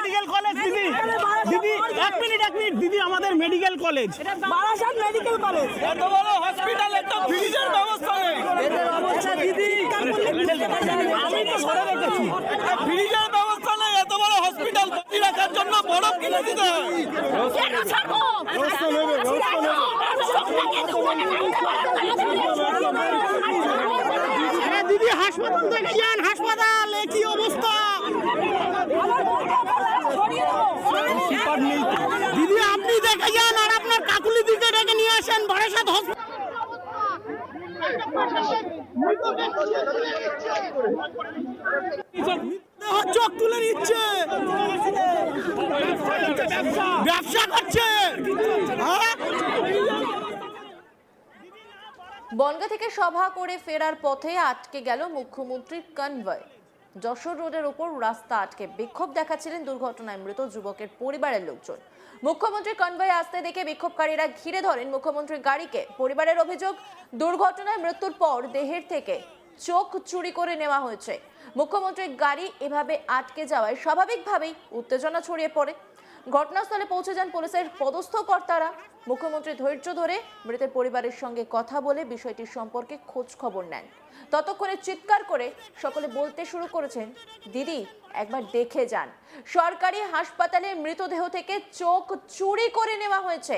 Medical college দিদি। দিদি এক মিনিট এক মিনিট দিদি আমাদের medical college Barasat medical college এত বড় হসপিটাল একটা ফ্রিজের ব্যবস্থা নেই। অবস্থা দিদি। আমি তো সরে রেখেছি ফ্রিজের ব্যবস্থা নেই এত বড় হসপিটাল ভর্তি রাখার জন্য বরফ কিনে দিতে হয়। দিদি হাসপাতাল দেখে যান হাসপাতাল এ কি অবস্থা দিদি আপনি দেখে যান আর আপনার কাকুলি দিকে নিয়ে আসেন চোখ তুলে নিচ্ছে। ব্যবসা করছে? বনগা থেকে সভা করে ফেরার পথে আটকে গেল মুখ্যমন্ত্রীর কনভয়। যশোর রোডের ওপর রাস্তা আটকে বিক্ষোভ দেখাচ্ছিলেন দুর্ঘটনায় মৃত যুবকের পরিবারের লোকজন। মুখ্যমন্ত্রী কনভয়ে আসতে দেখে বিক্ষোভকারীরা ঘিরে ধরেন মুখ্যমন্ত্রীর গাড়িকে। পরিবারের অভিযোগ, দুর্ঘটনায় মৃত্যুর পর দেহের থেকে চোখ চুরি করে নেওয়া হয়েছে। মুখ্যমন্ত্রীর গাড়ি এভাবে আটকে যাওয়ায় স্বাভাবিকভাবেই উত্তেজনা ছড়িয়ে পড়ে। ঘটনাস্থলে পৌঁছে যান পুলিশের পদস্থ কর্তারা। মুখ্যমন্ত্রী ধৈর্য ধরে মৃতের পরিবারের সঙ্গে কথা বলে বিষয়টির সম্পর্কে খোঁজ খবর নেন। ততক্ষণে চিৎকার করে সকলে বলতে শুরু করেছেন, দিদি, একবার দেখে যান। সরকারি হাসপাতালে মৃতদেহ থেকে চোখ চুরি করে নেওয়া হয়েছে।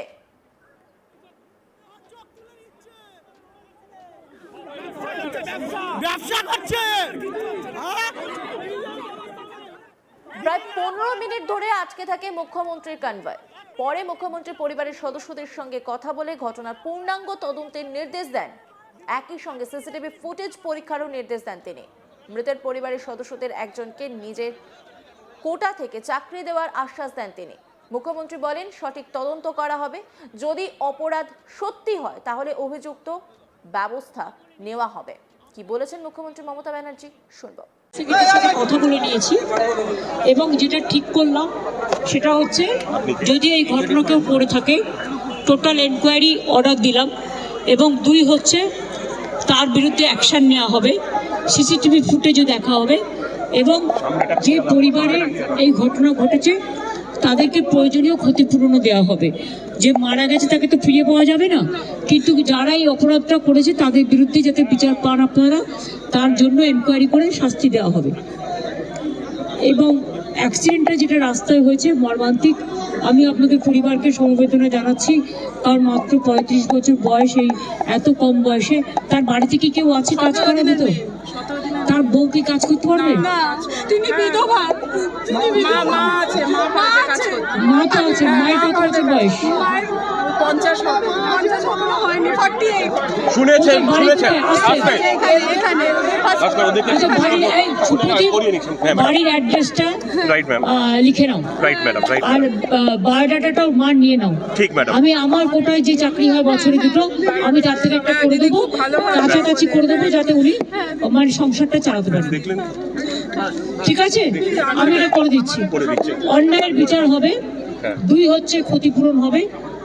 ব্যবসা করছে? প্রায় পনেরো মিনিট ধরে আটকে থাকে মুখ্যমন্ত্রীর কনভয় পরে মুখ্যমন্ত্রী পরিবারের সদস্যদের সঙ্গে কথা বলে ঘটনার পূর্ণাঙ্গ তদন্তের নির্দেশ দেন। একই সঙ্গে সিসিটিভি ফুটেজ পরীক্ষারও নির্দেশ দেন তিনি। মৃতের পরিবারের সদস্যদের একজনকে নিজের কোটা থেকে চাকরি দেওয়ার আশ্বাস দেন তিনি। মুখ্যমন্ত্রী বলেন, সঠিক তদন্ত করা হবে। যদি অপরাধ সত্যি হয়, তাহলে অভিযুক্ত ব্যবস্থা নেওয়া হবে। কি বলেছেন মুখ্যমন্ত্রী মমতা ব্যানার্জি? শুনব। সাথে কথা বলে নিয়েছি এবং যেটা ঠিক করলাম সেটা হচ্ছে যদি এই ঘটনা কেউ পড়ে থাকে টোটাল এনকোয়ারি অর্ডার দিলাম এবং দুই হচ্ছে তার বিরুদ্ধে অ্যাকশান নেওয়া হবে সিসিটিভি ফুটেজও দেখা হবে এবং যে পরিবারে এই ঘটনা ঘটেছে তাদেরকে প্রয়োজনীয় ক্ষতিপূরণও দেওয়া হবে। যে মারা গেছে তাকে তো ফিরিয়ে পাওয়া যাবে না। কিন্তু যারা এই অপরাধটা করেছে, তাদের বিরুদ্ধে যাতে বিচার পান আপনারা, তার জন্য এনকোয়ারি করে শাস্তি দেওয়া হবে। এবং অ্যাক্সিডেন্টটা যেটা রাস্তায় হয়েছে, মর্মান্তিক, আমি আপনাদের পরিবারকে সমবেদনা জানাচ্ছি, কারণ মাত্র পঁয়ত্রিশ বছর বয়স, এই এত কম বয়সে, তার বাড়িতে কি কেউ আছে কাজ করে না তো? তার বউ কি কাজ করতে পারবে? তিনি বিধবা। তিনি বিধবা মা আছে মা আছে। মা তো আছে মায়ের কত বছর বয়স। পঞ্চাশ হবে। পঞ্চাশ হবে হয়নি ফর্টি এইট শুনেছেন। শুনেছেন আসবে এখানে আচ্ছা বাড়ির হ্যাঁ ম্যাডাম। বাড়ির অ্যাড্রেসটা রাইট ম্যাম লিখে নাও। রাইট ম্যাডাম রাইট আর বায়োডাটাটাও মা নিয়ে নাও। ঠিক ম্যাডাম আমি আমার কোটায় যে চাকরি হয় বছরে দুটো আমি তার থেকে একটা করে দেবো কাছাকাছি করে দেবো যাতে উনি আমার সংসারটা চালাতে পারেন ঠিক আছে? আমি এটা করে দিচ্ছি। করে অন্যায়ের বিচার হবে। হ্যাঁ। দুই হচ্ছে ক্ষতিপূরণ হবে।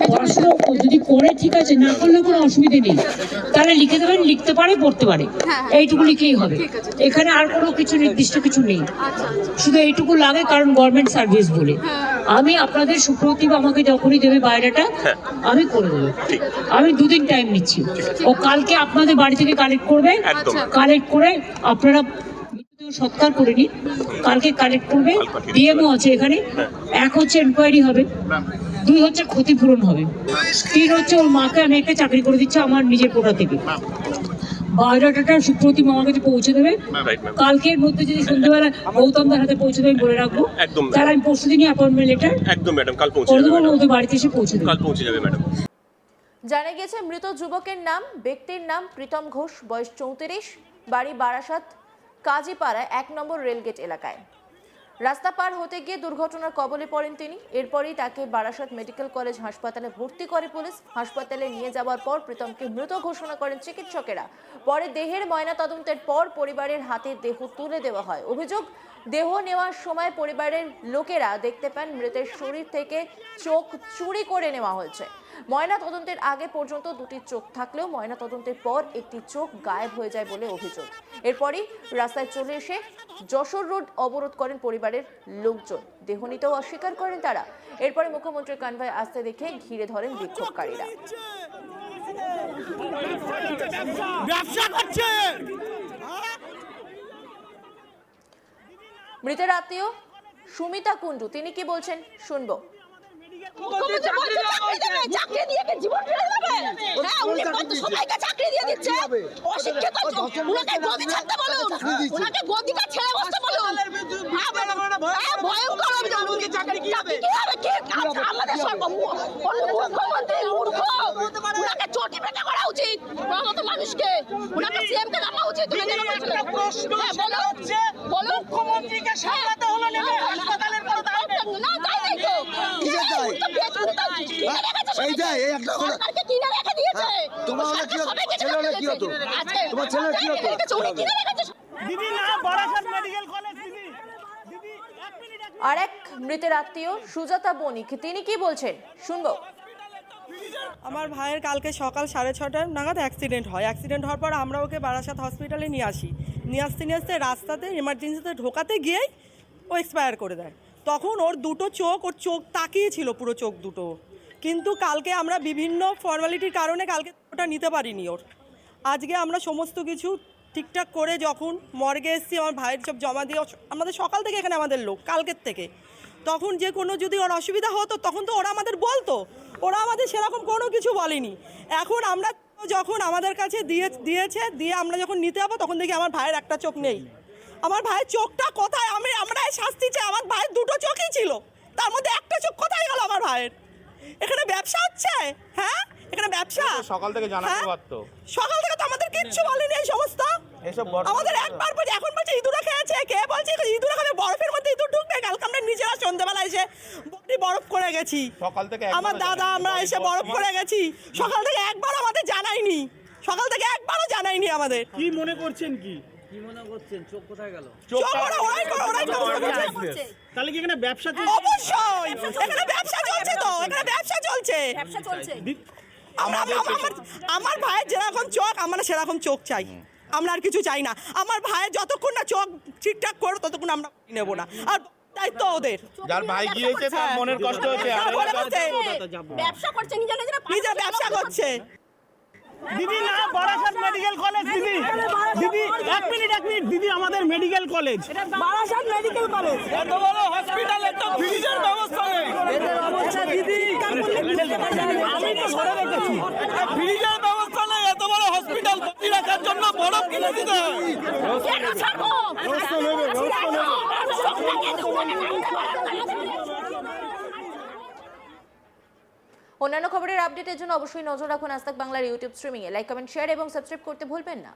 পড়াশোনা যদি করে ঠিক আছে না করলে কোনো অসুবিধে নেই। তাহলে লিখে দেবেন লিখতে পারে পড়তে পারে। এইটুকু লিখেই হবে। এখানে আর কোনো কিছু নির্দিষ্ট কিছু নেই। শুধু এইটুকু লাগে কারণ গভর্নমেন্ট সার্ভিস বলে। আমি আপনাদের সুপ্রতিভ আমাকে যখনই দেবে বাইরেটা হ্যাঁ। আমি করে দেবো। আমি দুদিন টাইম নিচ্ছি। ও কালকে আপনাদের বাড়ি থেকে কালেক্ট করবে। কালেক্ট করে আপনারা সৎকার করে নিন। কালকে কালেক্ট করবে। ডিএমও আছে এখানে। এক হচ্ছে এনকোয়ারি হবে। দুই হচ্ছে ক্ষতিপূরণ হবে। তিন হচ্ছে ওর মাকে আমি একটা চাকরি করে দিচ্ছি আমার নিজের কোটা থেকে। বায়োডাটাটা সুপ্রতিম আমার কাছে পৌঁছে দেবে। কালকের মধ্যে যদি সন্ধ্যেবেলা গৌতমদের হাতে পৌঁছে দেবে বলে রাখব। একদম। তাহলে আমি পরশু দিনই অ্যাপয়েন্টমেন্ট লেটার একদম ম্যাডাম কাল পৌঁছে করে যাবে। দেবো ওদের বাড়িতে এসে পৌঁছে দেবো। কাল পৌঁছে যাবে ম্যাডাম জানা গেছে মৃত যুবকের নাম ব্যক্তির নাম প্রীতম ঘোষ বয়স চৌত্রিশ বাড়ি বারাসাত কাজীপাড়া এক নম্বর রেলগেট এলাকায়। রাস্তা পার হতে গিয়ে দুর্ঘটনার কবলে পড়েন তিনি। এরপরই তাকে বারাসত মেডিকেল কলেজ হাসপাতালে ভর্তি করে পুলিশ। হাসপাতালে নিয়ে যাওয়ার পর প্রীতমকে মৃত ঘোষণা করেন চিকিৎসকেরা। পরে দেহের ময়নাতদন্তের পর পরিবারের হাতে দেহ তুলে দেওয়া হয়। অভিযোগ, দেহ নেওয়ার সময় পরিবারের লোকেরা দেখতে পান মৃতের শরীর থেকে চোখ চুরি করে নেওয়া হয়েছে। ময়না তদন্তের আগে পর্যন্ত দুটি চোখ থাকলেও ময়না তদন্তের পর একটি চোখ গায়েব হয়ে যায় বলে অভিযোগ। এরপরই রাস্তায় চলে এসে যশোর রোড অবরোধ করেন পরিবারের লোকজন। দেহ নিতেও অস্বীকার করেন তারা। এরপরে মুখ্যমন্ত্রীর কানভায় আসতে দেখে ঘিরে ধরেন বিক্ষোভকারীরা। ব্যবসা করছে। মৃতের আত্মীয় সুমিতা কুণ্ডু তিনি কি বলছেন? শুনব। চাকরি দিয়ে কি জীবন ফিরে দেবে? হ্যাঁ, উনি সবাইকে চাকরি দিয়ে দিচ্ছে। অশিক্ষিত উনাকে গদি ছাড়তে বলুন। উনাকে গদিটা ছেড়ে বসতে বলুন। হ্যাঁ, হ্যাঁ, ভয়ঙ্কর অভিযোগ। চাকরি হবে? কি? আচ্ছা, আমাদের সর্ব- মুখ্যমন্ত্রী মূর্খ। উনাকে চটি পেটা করা উচিত মানুষকে উনাকে সিএম কে উচিত। হ্যাঁ, বলুন। বলুন। মুখ্যমন্ত্রীকে সামলাতে হলো নেমে হাসপাতালের কোনো দায় নেই। না, দায় নেই তো। কিসের দায়? উনি তো বেশ- উনি তো কিনে রেখেছে এই সবাইকে। এই একটা কথা। সরকারকে কিনে রেখে দিয়েছে। তোমার হলে কি হতো? ছেলে হলে কি হতো? তোমার ছেলে কি হতো? কিনে রেখেছে, উনি কিনে রেখেছে। দিদি না বারাসাত মেডিকেল কলেজ দিদি দিদি এক মিনিট এক আর এক মৃতের আত্মীয় সুজাতা বণিক তিনি কি বলছেন শুনব আমার ভাইয়ের কালকে সকাল সাড়ে ছটার নাগাদ অ্যাক্সিডেন্ট হয় অ্যাক্সিডেন্ট হওয়ার পর আমরা ওকে বারাসাত হসপিটালে নিয়ে আসি নিয়ে আসতে নিয়ে আসতে রাস্তাতে এমার্জেন্সিতে ঢোকাতে গিয়েই ও এক্সপায়ার করে দেয় তখন ওর দুটো চোখ ওর চোখ তাকিয়েছিল পুরো চোখ দুটো কিন্তু কালকে আমরা বিভিন্ন ফর্মালিটির কারণে কালকে ওটা নিতে পারিনি ওর। আজকে আমরা সমস্ত কিছু ঠিকঠাক করে যখন মর্গে এসেছি, আমার ভাইয়ের সব জমা দিয়ে, আমাদের সকাল থেকে এখানে আমাদের লোক, কালকের থেকে। তখন যে কোনো যদি ওর অসুবিধা হতো, তখন তো ওরা আমাদের বলতো। ওরা আমাদের সেরকম কোনো কিছু বলেনি। এখন আমরা যখন আমাদের কাছে দিয়ে, দিয়েছে, দিয়ে আমরা যখন নিতে যাব, তখন দেখি আমার ভাইয়ের একটা চোখ নেই। আমার ভাইয়ের চোখটা কোথায়? আমি, আমরা শাস্তি চাই। আমার ভাইয়ের দুটো চোখই ছিল। তার মধ্যে একটা চোখ কোথায় গেল আমার ভাইয়ের? এখানে ব্যবসা হচ্ছে? হ্যাঁ? এখানে ব্যবসা? সকাল থেকে জানাতে হ্যাঁ? পারতো। সকাল থেকে তো আমাদের কিচ্ছু বলেনি এই সমস্ত। আমাদের একবার বলছে এখন বলছে ইঁদুরা খেয়েছে কে বলছে? ইঁদুরা খাবে বরফের মধ্যে ইঁদুর ঢুকবে? কালকে আমরা নিজেরা সন্ধ্যাবেলা এসে বডি বরফ করে গেছি। সকাল থেকে আমার দাদা আমরা এসে বরফ করে গেছি। সকাল থেকে একবার আমাদের জানাইনি সকাল থেকে একবারও জানাইনি আমাদের। কি মনে করছেন কি? চোখ ওরা ওরাই করে, ওরাই করছে। তাহলে কি এখানে ব্যবসা চলছে? অবশ্যই। এখানে ব্যবসা চলছে তো এখানে ব্যবসা চলছে। আমরা আমার আমার ভাইয়ের যেরকম চোখ আমরা সেরকম চোখ চাই। আমরা আর কিছু চাই না। আমার ভাইয়ের যতক্ষণ না চোখ ঠিকঠাক করো ততক্ষণ আমরা নেব না। আর দায়িত্ব ওদের। যার ভাই গিয়েছে তার। মনের কষ্ট হচ্ছে। ব্যবসা করছে। নিজে ব্যবসা করছে। দিদি না বারাসাত মেডিকেল কলেজ দিদি। দিদি এক মিনিট এক মিনিট। দিদি আমাদের medical college Barasat medical college এত বড় হসপিটাল ফ্রিজের ব্যবস্থা নেই। অবস্থা দিদি আমি তো রেখেছি ফ্রিজের ব্যবস্থা নেই এত বড় হসপিটাল ভর্তি রাখার জন্য বরফ কিনে দিতে হয়। অন্যান্য খবরের আপডেটের জন্য অবশ্যই নজর রাখুন আজ বাংলার ইউটিউব স্ট্রিমিংয়ে লাইক কমেন্ট শেয়ার এবং সাবস্ক্রাইব করতে ভুলবেন না।